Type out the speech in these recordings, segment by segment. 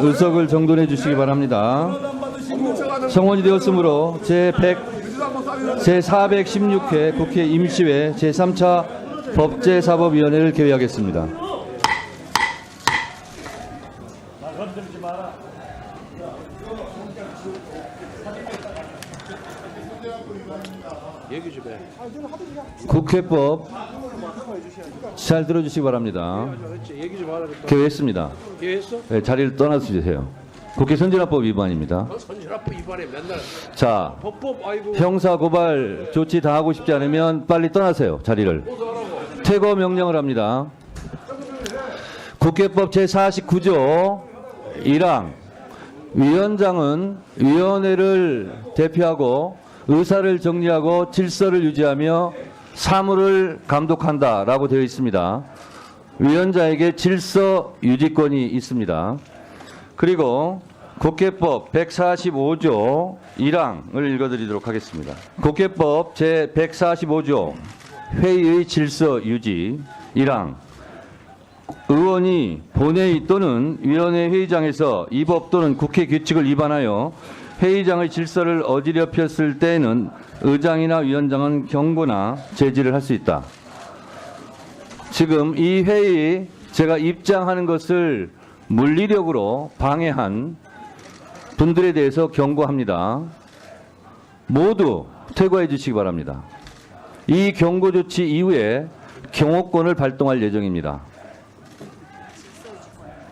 의석을 정돈해 주시기 바랍니다. 성원이 되었으므로 제100 제416회 국회 임시회 제3차 법제사법위원회를 개회하겠습니다. 얘기 좀 해. 국회법 잘 들어주시기 바랍니다. 그렇지. 얘기 좀 하라. 그랬다. 개회했습니다. 네, 자리를 떠나주세요. 국회 선진화법 위반입니다. 너 선진화법 이번에 맨날 자, 법법 아이고 형사 고발 조치 당하고 싶지 않으면 빨리 떠나세요. 자리를. 퇴거 명령을 합니다. 국회법 제 49조 1항 위원장은 위원회를 대표하고 의사를 정리하고 질서를 유지하며 사무를 감독한다 라고 되어 있습니다. 위원장에게 질서 유지권이 있습니다. 그리고 국회법 145조 1항을 읽어드리도록 하겠습니다. 국회법 제 145조 회의의 질서 유지 1항 의원이 본회의 또는 위원회 회의장에서 이 법 또는 국회 규칙을 위반하여 회의장의 질서를 어지럽혔을 때에는 의장이나 위원장은 경고나 제지를 할 수 있다. 지금 이 회의 제가 입장하는 것을 물리력으로 방해한 분들에 대해서 경고합니다. 모두 퇴거해 주시기 바랍니다. 이 경고 조치 이후에 경호권을 발동할 예정입니다.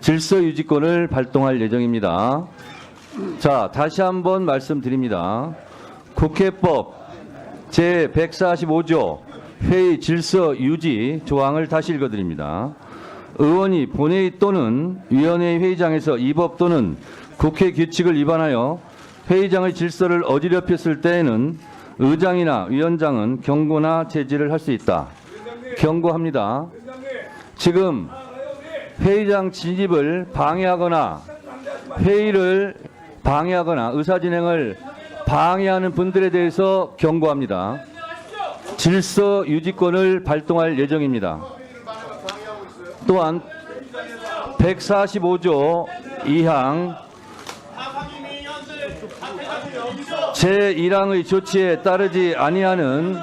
질서 유지권을 발동할 예정입니다. 자, 다시 한번 말씀드립니다. 국회법 제 145조 회의 질서 유지 조항을 다시 읽어드립니다. 의원이 본회의 또는 위원회 회의장에서 이 법 또는 국회 규칙을 위반하여 회의장의 질서를 어지럽혔을 때에는 의장이나 위원장은 경고나 제지를 할 수 있다. 경고합니다. 지금 회의장 진입을 방해하거나 회의를 방해하거나 의사 진행을 방해하는 분들에 대해서 경고합니다. 질서 유지권을 발동할 예정입니다. 또한 145조 2항 제1항의 조치에 따르지 아니하는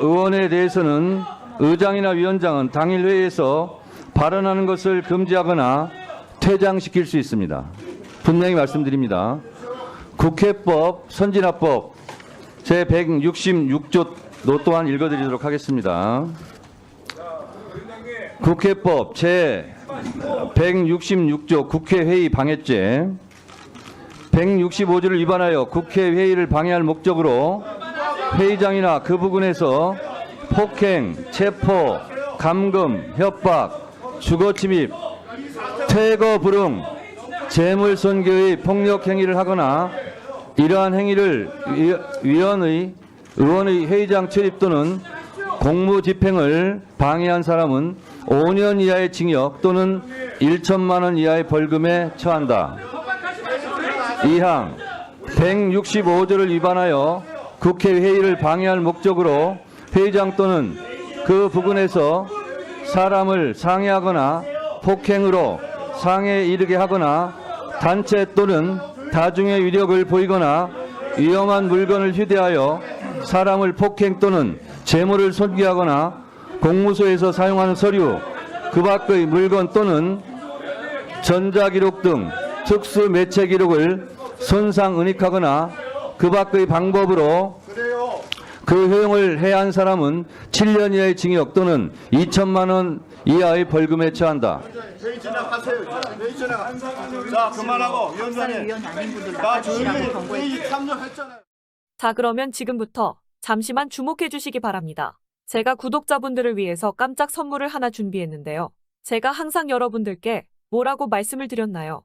의원에 대해서는 의장이나 위원장은 당일 회의에서 발언하는 것을 금지하거나 퇴장시킬 수 있습니다. 분명히 말씀드립니다. 국회법, 선진화법 제166조 또한 읽어드리도록 하겠습니다. 국회법 제166조 국회회의 방해죄 165조를 위반하여 국회회의를 방해할 목적으로 회의장이나 그 부근에서 폭행, 체포, 감금, 협박, 주거 침입, 퇴거 불응, 재물 손괴의 폭력 행위를 하거나 이러한 행위를 위- 위원의 의원의 회의장 출입 또는 공무 집행을 방해한 사람은 5년 이하의 징역 또는 1천만 원 이하의 벌금에 처한다. 2항 165조를 위반하여 국회 회의를 방해할 목적으로 회의장 또는 그 부근에서 사람을 상해하거나 폭행으로 상해에 이르게 하거나 단체 또는 다중의 위력을 보이거나 위험한 물건을 휴대하여 사람을 폭행 또는 재물을 손괴하거나 공무소에서 사용하는 서류, 그 밖의 물건 또는 전자기록 등 특수 매체 기록을 손상 은닉하거나 그 밖의 방법으로 그 효용을 해한 사람은 7년 이하의 징역 또는 2천만 원 이하의 벌금에 처한다. 회의 진행하세요. 회의 진행. 자, 그만하고 위원장님. 위원 아닌 분들 나 나가주시라고 조용히 경고했죠. 회의 참여했잖아요. 자, 그러면 지금부터 잠시만 주목해 주시기 바랍니다. 제가 구독자분들을 위해서 깜짝 선물을 하나 준비했는데요. 제가 항상 여러분들께 뭐라고 말씀을 드렸나요?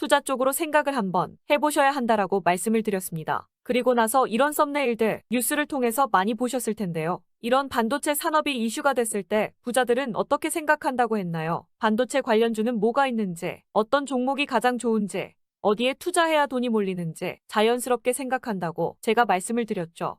투자 쪽으로 생각을 한번 해보셔야 한다라고 말씀을 드렸습니다. 그리고 나서 이런 썸네일들 뉴스를 통해서 많이 보셨을 텐데요. 이런 반도체 산업이 이슈가 됐을 때 부자들은 어떻게 생각한다고 했나요? 반도체 관련주는 뭐가 있는지, 어떤 종목이 가장 좋은지, 어디에 투자해야 돈이 몰리는지 자연스럽게 생각한다고 제가 말씀을 드렸죠.